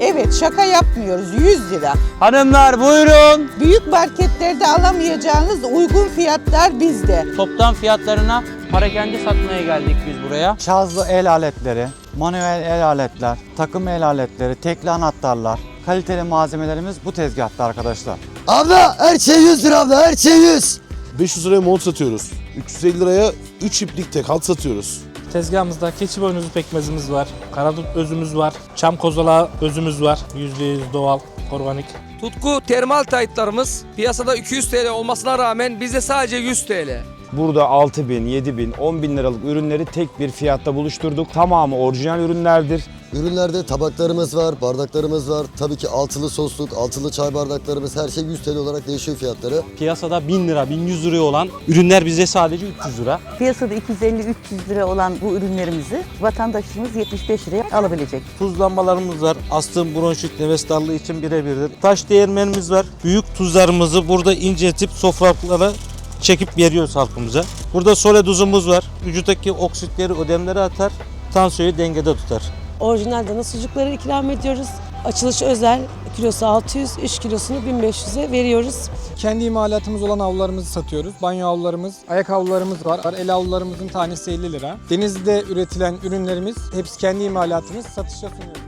Evet şaka yapmıyoruz 100 lira. Hanımlar buyurun. Büyük marketlerde alamayacağınız uygun fiyatlar bizde. Toptan fiyatlarına parakende satmaya geldik biz buraya. Şarjlı el aletleri, manuel el aletler, takım el aletleri, tekli anahtarlar, kaliteli malzemelerimiz bu tezgahta arkadaşlar. Abla her şey 100 lira abla her şey 100. 500 liraya mont satıyoruz. 350 liraya 3 iplik tek hat satıyoruz. Tezgahımızda keçi boynuzu pekmezimiz var, karadut özümüz var, çam kozalağı özümüz var. %100 doğal, organik. Tutku termal taytlarımız piyasada 200 TL olmasına rağmen bizde sadece 100 TL. Burada 6 bin, 7 bin, 10 bin liralık ürünleri tek bir fiyatta buluşturduk. Tamamı orijinal ürünlerdir. Ürünlerde tabaklarımız var, bardaklarımız var. Tabii ki altılı sosluk, altılı çay bardaklarımız her şey 100 TL olarak değişiyor fiyatları. Piyasada 1000 lira, 1100 liraya olan ürünler bize sadece 300 lira. Piyasada 250-300 lira olan bu ürünlerimizi vatandaşımız 75 liraya alabilecek. Tuz lambalarımız var. Astım, bronşit, nefes darlığı için birebirdir. Taş değirmenimiz var. Büyük tuzlarımızı burada inceltip sofralara çekip veriyoruz halkımıza. Burada sole tuzumuz var. Vücuttaki oksitleri, ödemleri atar. Tansiyonu dengede tutar. Orijinal dana sucukları ikram ediyoruz. Açılış özel kilosu 600, 3 kilosunu 1500'e veriyoruz. Kendi imalatımız olan havlularımızı satıyoruz. Banyo havlularımız, ayak havlularımız var. El havlularımızın tanesi 50 lira. Denizde üretilen ürünlerimiz hepsi kendi imalatımız. Satışa sunuyoruz.